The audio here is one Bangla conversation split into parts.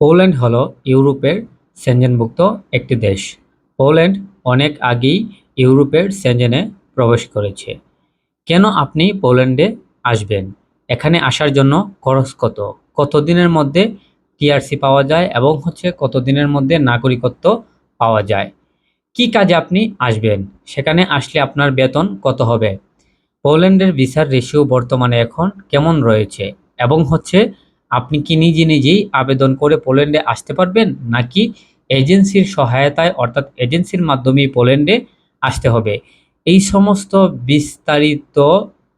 পোল্যান্ড হলো ইউরোপের সেনজেনভুক্ত একটি দেশ। পোল্যান্ড অনেক আগেই ইউরোপের সেনজেনে প্রবেশ করেছে। কেন আপনি পোল্যান্ডে আসবেন? এখানে আসার জন্য খরচ কত? কত দিনের মধ্যে টিআরসি পাওয়া যায় এবং হচ্ছে কত দিনের মধ্যে নাগরিকত্ব পাওয়া যায়? কি কাজে আপনি আসবেন? সেখানে আসলে আপনার বেতন কত হবে? পোল্যান্ডের ভিসার রেশিও বর্তমানে এখন কেমন রয়েছে? এবং হচ্ছে আপনি কি নিজে নিজেই আবেদন করে পোল্যান্ডে আসতে পারবেন, নাকি এজেন্সির সহায়তায়, অর্থাৎ এজেন্সির মাধ্যমেই পোল্যান্ডে আসতে হবে? এই সমস্ত বিস্তারিত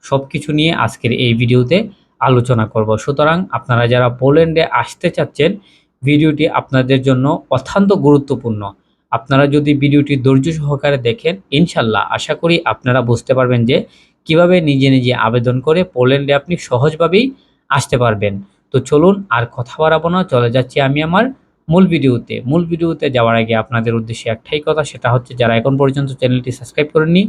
সব কিছু নিয়ে আজকের এই ভিডিওতে আলোচনা করব। সুতরাং আপনারা যারা পোল্যান্ডে আসতে চাচ্ছেন, ভিডিওটি আপনাদের জন্য অত্যন্ত গুরুত্বপূর্ণ। আপনারা যদি ভিডিওটি ধৈর্য সহকারে দেখেন ইনশাল্লাহ আশা করি আপনারা বুঝতে পারবেন যে কীভাবে নিজে নিজে আবেদন করে পোল্যান্ডে আপনি সহজভাবেই আসতে পারবেন। তো চলুন আর কথা বাড়াবো না, চলে যাচ্ছি আমি আমার মূল ভিডিওতে। মূল ভিডিওতে যাওয়ার আগে আপনাদের উদ্দেশ্যে একটাই কথা, সেটা হচ্ছে যারা এখন পর্যন্ত চ্যানেলটি সাবস্ক্রাইব করেননি,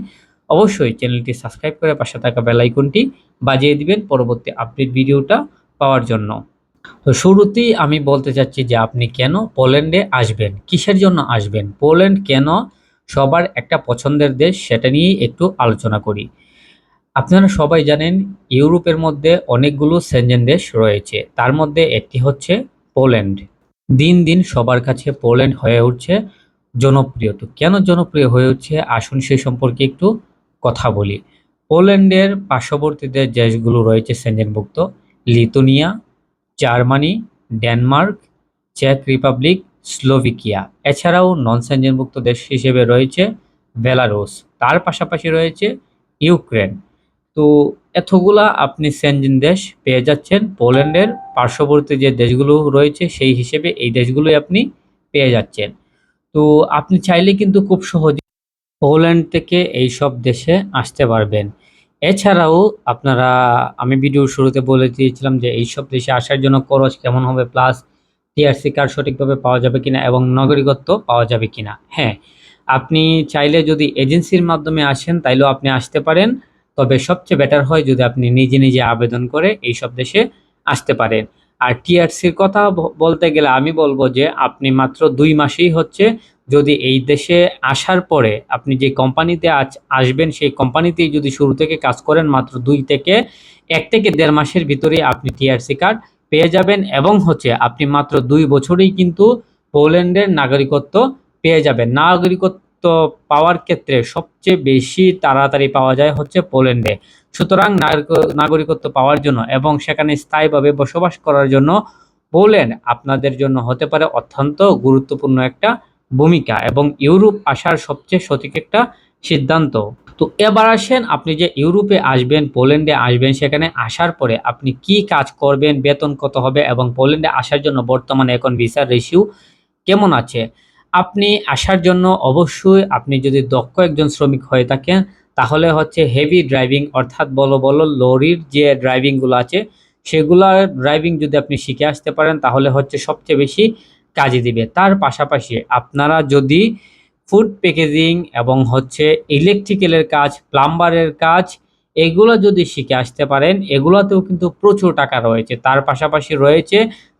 অবশ্যই চ্যানেলটি সাবস্ক্রাইব করে পাশে থাকা বেল আইকনটি বাজিয়ে দিবেন পরবর্তী আপডেট ভিডিওটা পাওয়ার জন্য। তো শুরুতেই আমি বলতে চাচ্ছি যে আপনি কেন পোল্যান্ডে আসবেন? কিসের জন্য আসবেন? পোল্যান্ড কেন সবার একটা পছন্দের দেশ, সেটা নিয়েই একটু আলোচনা করি। আপনারা সবাই জানেন ইউরোপের মধ্যে অনেকগুলো সেনজেন দেশ রয়েছে। তার মধ্যে একটি হচ্ছে পোল্যান্ড। দিন দিন সবার কাছে পোল্যান্ড হয়ে উঠছে জনপ্রিয়। তো কেন জনপ্রিয় হয়ে উঠছে? আসুন সেই সম্পর্কে একটু কথা বলি। পোল্যান্ডের পার্শ্ববর্তী দেশগুলো রয়েছে সেনজেনভুক্ত, লিথুনিয়া, জার্মানি, ডেনমার্ক, চেক রিপাবলিক, স্লোভিকিয়া। এছাড়াও নন সেনজেনভুক্ত দেশ হিসেবে রয়েছে বেলারুস তার পাশাপাশি রয়েছে ইউক্রেন। তো এতগুলা আপনি সেনজিন দেশ পেয়ে যাচ্ছেন। পোল্যান্ডের পার্শ্ববর্তী যে দেশগুলো রয়েছে, সেই হিসেবে এই দেশগুলোই আপনি পেয়ে যাচ্ছেন। তো আপনি চাইলে কিন্তু খুব সহজে পোল্যান্ড থেকে এই সব দেশে আসতে পারবেন। এছাড়াও আপনারা, আমি ভিডিওর শুরুতে বলে দিয়েছিলাম যে এই সব দেশে আসার জন্য খরচ কেমন হবে প্লাস টিআরসি কার্ড সঠিকভাবে পাওয়া যাবে কিনা এবং নাগরিকত্ব পাওয়া যাবে কিনা। হ্যাঁ আপনি চাইলে যদি এজেন্সির মাধ্যমে আসেন, তাইলেও আপনি আসতে পারেন। তবে সবচেয়ে বেটার হয় যদি আপনি নিজে নিজে আবেদন করে এই সব দেশে আসতে পারেন। আর টিআরসির কথা বলতে গেলে আমি বলব যে আপনি মাত্র দুই মাসেই হচ্ছে যদি এই দেশে আসার পরে আপনি যে কোম্পানিতে আজ আসবেন সেই কোম্পানিতেই যদি শুরু থেকে কাজ করেন মাত্র দুই থেকে এক থেকে দেড় মাসের ভিতরে আপনি টিআরসি কার্ড পেয়ে যাবেন এবং হচ্ছে আপনি মাত্র দুই বছরেই কিন্তু পোল্যান্ডের নাগরিকত্ব পেয়ে যাবেন। নাগরিকত্ব পাওয়ার ক্ষেত্রে সবচেয়ে বেশি তাড়াতাড়ি পাওয়া যায় হচ্ছে পোল্যান্ডে। সুতরাং নাগরিকত্ব পাওয়ার জন্য এবং সেখানে স্থায়ীভাবে বসবাস করার জন্য পোল্যান্ড আপনাদের জন্য হতে পারে অত্যন্ত গুরুত্বপূর্ণ একটা ভূমিকা এবং ইউরোপ আসার সবচেয়ে সঠিক একটা সিদ্ধান্ত। তো এবার আসেন আপনি যে ইউরোপে আসবেন, পোল্যান্ডে আসবেন, সেখানে আসার পরে আপনি কি কাজ করবেন, বেতন কত হবে এবং পোল্যান্ডে আসার জন্য বর্তমানে এখন ভিসার রেশিও কেমন আছে? আপনি আসার জন্য অবশ্যই আপনি যদি দক্ষ একজন শ্রমিক হয়ে থাকেন, তাহলে হচ্ছে হেভি ড্রাইভিং অর্থাৎ বলো বলো লরির যে ড্রাইভিংগুলো আছে, সেগুলার ড্রাইভিং যদি আপনি শিখে আসতে পারেন, তাহলে হচ্ছে সবচেয়ে বেশি কাজে দিবে। তার পাশাপাশি আপনারা যদি ফুড প্যাকেজিং এবং হচ্ছে ইলেকট্রিক্যালের কাজ প্লাম্বারের কাজ এগুলো যদি শিখে আসতে পারেন, এগুলোতেও কিন্তু প্রচুর টাকা রয়েছে। তার পাশাপাশি রয়েছে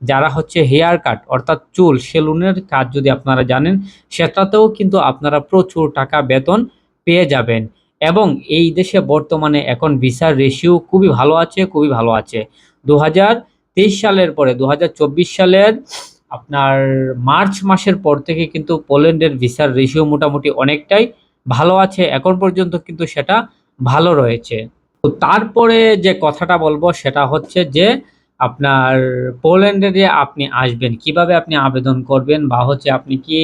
যারা হচ্ছে হেয়ার কাট, অর্থাৎ চুল, সেলুনের কাজ যদি আপনারা জানেন, সেটাতেও কিন্তু আপনারা প্রচুর টাকা বেতন পেয়ে যাবেন। এবং এই দেশে বর্তমানে এখন ভিসার রেশিও খুবই ভালো আছে, খুবই ভালো আছে। দু হাজার তেইশ সালের পরে দু হাজার চব্বিশ সালের আপনার মার্চ মাসের পর থেকে কিন্তু পোল্যান্ডের ভিসার রেশিও মোটামুটি অনেকটাই ভালো আছে। এখন পর্যন্ত কিন্তু সেটা ভালো রয়েছে। তো তারপরে যে কথাটা বলব সেটা হচ্ছে যে, আপনার পোল্যান্ডে যে আপনি আসবেন, কীভাবে আপনি আবেদন করবেন বা হচ্ছে আপনি কি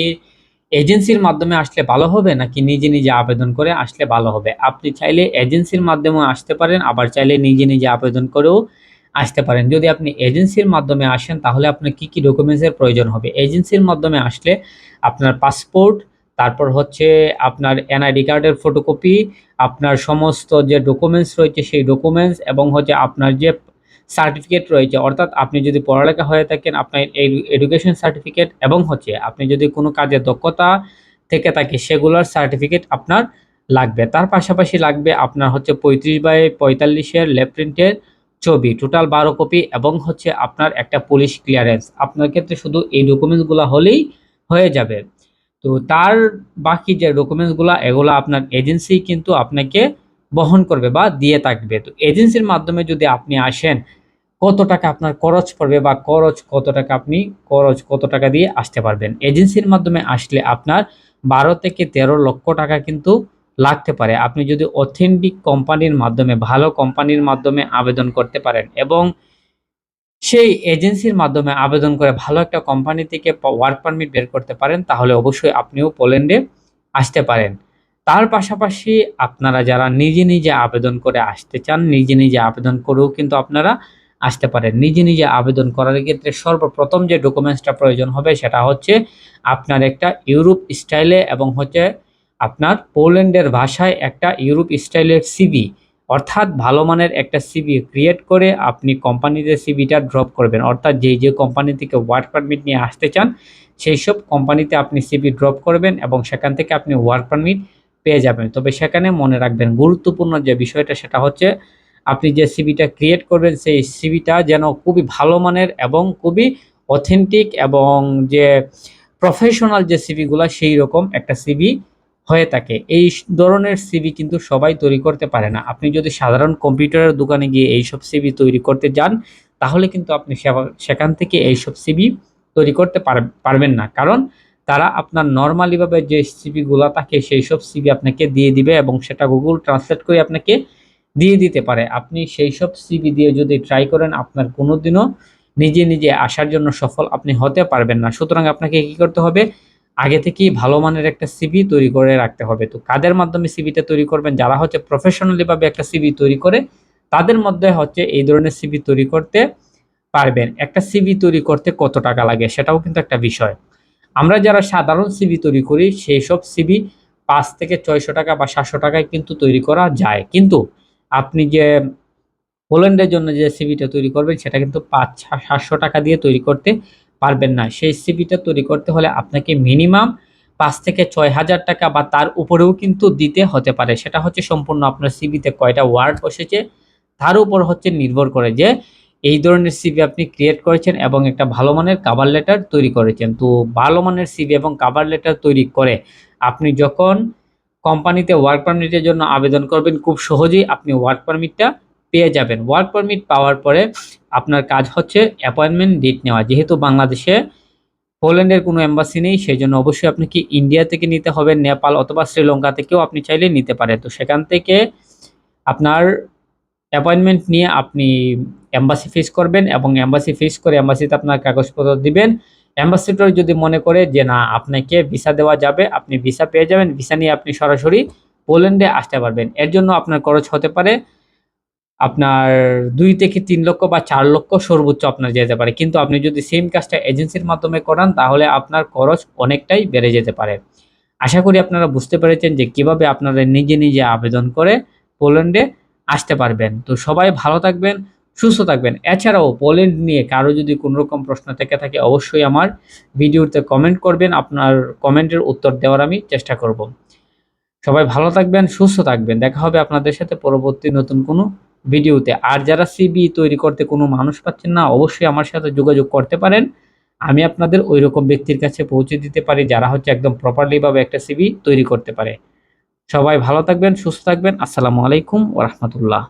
এজেন্সির মাধ্যমে আসলে ভালো হবে নাকি নিজে নিজে আবেদন করে আসলে ভালো হবে? আপনি চাইলে এজেন্সির মাধ্যমে আসতে পারেন, আবার চাইলে নিজে নিজে আবেদন করেও আসতে পারেন। যদি আপনি এজেন্সির মাধ্যমে আসেন তাহলে আপনার কি কি ডকুমেন্টসের প্রয়োজন হবে? এজেন্সির মাধ্যমে আসলে আপনার পাসপোর্ট তারপর হচ্ছে আপনার এনআইডি কার্ডের ফটোকপি আপনার সমস্ত যে ডকুমেন্টস রয়েছে সেই ডকুমেন্টস এবং হচ্ছে আপনার যে সার্টিফিকেট রয়েছে, অর্থাৎ আপনি যদি পড়ালেখা হয়ে থাকেন, আপনার এই এডুকেশন সার্টিফিকেট এবং হচ্ছে আপনি যদি কোনো কাজে দক্ষতা থেকে থাকে, সেগুলোর সার্টিফিকেট আপনার লাগবে। তার পাশাপাশি লাগবে আপনার হচ্ছে পঁয়ত্রিশ বাই পঁয়তাল্লিশের লেফট প্রিন্টের ছবি টোটাল বারো কপি এবং হচ্ছে আপনার একটা পুলিশ ক্লিয়ারেন্স আপনার ক্ষেত্রে শুধু এই ডকুমেন্টসগুলো হলেই হয়ে যাবে। তো তার বাকি যে ডকুমেন্টসগুলো এগুলো আপনার এজেন্সি কিন্তু আপনাকে বহন করবে বা দিয়ে থাকবে। তো এজেন্সির মাধ্যমে যদি আপনি আসেন, কত টাকা আপনার খরচ পড়বে বা খরচ কত টাকা আপনি, খরচ কত টাকা দিয়ে আসতে পারবেন? এজেন্সির মাধ্যমে আসলে আপনার বারো থেকে তেরো লক্ষ টাকা কিন্তু লাগতে পারে। আপনি যদি অথেন্টিক কোম্পানির মাধ্যমে, ভালো কোম্পানির মাধ্যমে আবেদন করতে পারেন এবং সেই এজেন্সির মাধ্যমে আবেদন করে ভালো একটা কোম্পানি থেকে ওয়ার্ক পারমিট বের করতে পারেন, তাহলে অবশ্যই আপনিও পোল্যান্ডে আসতে পারেন। তার পাশাপাশি আপনারা যারা নিজে নিজে আবেদন করে আসতে চান, নিজে নিজে আবেদন করেও কিন্তু আপনারা আসতে পারেন। নিজে নিজে আবেদন করার ক্ষেত্রে সর্বপ্রথম যে ডকুমেন্টসটা প্রয়োজন হবে, সেটা হচ্ছে আপনার একটা ইউরোপ স্টাইলে এবং হচ্ছে আপনার পোল্যান্ডের ভাষায় একটা ইউরোপ স্টাইলের সিবি অর্থাৎ ভালো মানের একটা সিবি ক্রিয়েট করে আপনি কোম্পানিতে সিবিটা ড্রপ করবেন। অর্থাৎ যেই যে কোম্পানি থেকে ওয়ার্ক পারমিট নিয়ে আসতে চান, সেই সব কোম্পানিতে আপনি সিবি ড্রপ করবেন এবং সেখান থেকে আপনি ওয়ার্ক পারমিট পেয়ে যাবেন। তবে সেখানে মনে রাখবেন, গুরুত্বপূর্ণ যে বিষয়টা সেটা হচ্ছে, আপনি যে সিবিটা ক্রিয়েট করবেন, সেই সিবিটা যেন খুবই ভালো মানের এবং খুবই অথেন্টিক এবং যে প্রফেশনাল যে সিবিগুলো সেই রকম একটা সিবি হয়ে থাকে। এই ধরনের সিবি কিন্তু সবাই তৈরি করতে পারে না। আপনি যদি সাধারণ কম্পিউটারের দোকানে গিয়ে এইসব সিবি তৈরি করতে যান, তাহলে কিন্তু আপনি সেখান থেকে এইসব সিবি তৈরি করতে পারবেন না। কারণ তারা আপনার নর্মালিভাবে যে সিবিগুলো থাকে সেই সব সিবি আপনাকে দিয়ে দিবে এবং সেটা গুগল ট্রান্সলেট করে আপনাকে দিয়ে দিতে পারে। আপনি সেই সব সিবি দিয়ে যদি ট্রাই করেন, আপনার কোনোদিনও নিজে নিজে আসার জন্য সফল আপনি হতে পারবেন না। সুতরাং আপনাকে কি করতে হবে? আগে থেকেই ভালো মানের একটা সিবি তৈরি করে রাখতে হবে। তো কাদের মাধ্যমে সিবিটা তৈরি করবেন? যারা হচ্ছে প্রফেশনালিভাবে একটা সিবি তৈরি করে, তাদের মধ্যে হচ্ছে এই ধরনের সিবি তৈরি করতে পারবেন। একটা সিবি তৈরি করতে কত টাকা লাগে সেটাও কিন্তু একটা বিষয়। আমরা যারা সাধারণ সিবি তৈরি করি, সেই সব সিবি পাঁচ থেকে ছয়শো টাকা বা সাতশো টাকায় কিন্তু তৈরি করা যায়। কিন্তু আপনি যে পোল্যান্ডের জন্য যে সিবিটা তৈরি করবেন, সেটা কিন্তু পাঁচ, সাতশো টাকা দিয়ে তৈরি করতে পারবেন না। সেই সিবিটা তৈরি করতে হলে আপনাকে মিনিমাম পাঁচ থেকে ছয় হাজার টাকা বা তার উপরেও কিন্তু দিতে হতে পারে। সেটা হচ্ছে সম্পূর্ণ আপনার সিবিতে কয়টা ওয়ার্ড বসেছে, তার উপর হচ্ছে নির্ভর করে যে এই ধরনের সিবি আপনি ক্রিয়েট করেছেন এবং একটা ভালো মানের কাভার লেটার তৈরি করেছেন। তো ভালো মানের সিবি এবং কাভার লেটার তৈরি করে আপনি যখন কোম্পানিতে ওয়ার্ক পারমিটের জন্য আবেদন করবেন, খুব সহজেই আপনি ওয়ার্ক পারমিটটা পেয়ে যাবেন। ওয়ার্ক পারমিট পাওয়ার পরে আপনার কাজ হচ্ছে অ্যাপয়েন্টমেন্ট ডেট নেওয়া। যেহেতু বাংলাদেশে পোল্যান্ডের কোনো এম্বাসি নেই সেই জন্য অবশ্যই আপনাকে ইন্ডিয়া থেকে নিতে হবে নেপাল অথবা শ্রীলঙ্কা থেকেও আপনি চাইলে নিতে পারেন। তো সেখান থেকে আপনার অ্যাপয়েন্টমেন্ট নিয়ে আপনি এম্বাসি ফেস করবেন এবং এম্বাসি ফেস করে এম্বাসিতে আপনার কাগজপত্র দিবেন। অ্যাম্বাসিডর যদি মনে করে যে, না, আপনাকে ভিসা দেওয়া যাবে, আপনি ভিসা পেয়ে যাবেন ভিসা নিয়ে আপনি সরাসরি পোল্যান্ডে আসতে পারবেন। এর জন্য আপনার খরচ হতে পারে আপনার দুই থেকে তিন লক্ষ বা চার লক্ষ সর্বোচ্চ আপনার যেতে পারে। কিন্তু আপনি যদি সেম কাজটা এজেন্সির মাধ্যমে করান, তাহলে আপনার খরচ অনেকটাই বেড়ে যেতে পারে। আশা করি আপনারা বুঝতে পেরেছেন যে কীভাবে আপনারা নিজে নিজে আবেদন করে পোল্যান্ডে আসতে পারবেন। তো সবাই ভালো থাকবেন, সুস্থ থাকবেন। এছাড়াও পোল্যান্ড নিয়ে কারও যদি কোনো রকম প্রশ্ন থেকে থাকে, অবশ্যই আমার ভিডিওতে কমেন্ট করবেন। আপনার কমেন্টের উত্তর দেওয়ার আমি চেষ্টা করব। সবাই ভালো থাকবেন, সুস্থ থাকবেন। দেখা হবে আপনাদের সাথে পরবর্তী নতুন কোনো ভিডিওতে। আর যারা সিবি তৈরি করতে কোনো মানুষ পাচ্ছেন না, অবশ্যই আমার সাথে যোগাযোগ করতে পারেন। আমি আপনাদের ওই রকম ব্যক্তির কাছে পৌঁছে দিতে পারি, যারা হচ্ছে একদম প্রপারলিভাবে একটা সিবি তৈরি করতে পারে। সবাই ভালো থাকবেন, সুস্থ থাকবেন। আসসালামু আলাইকুম ওরহমতুল্লাহ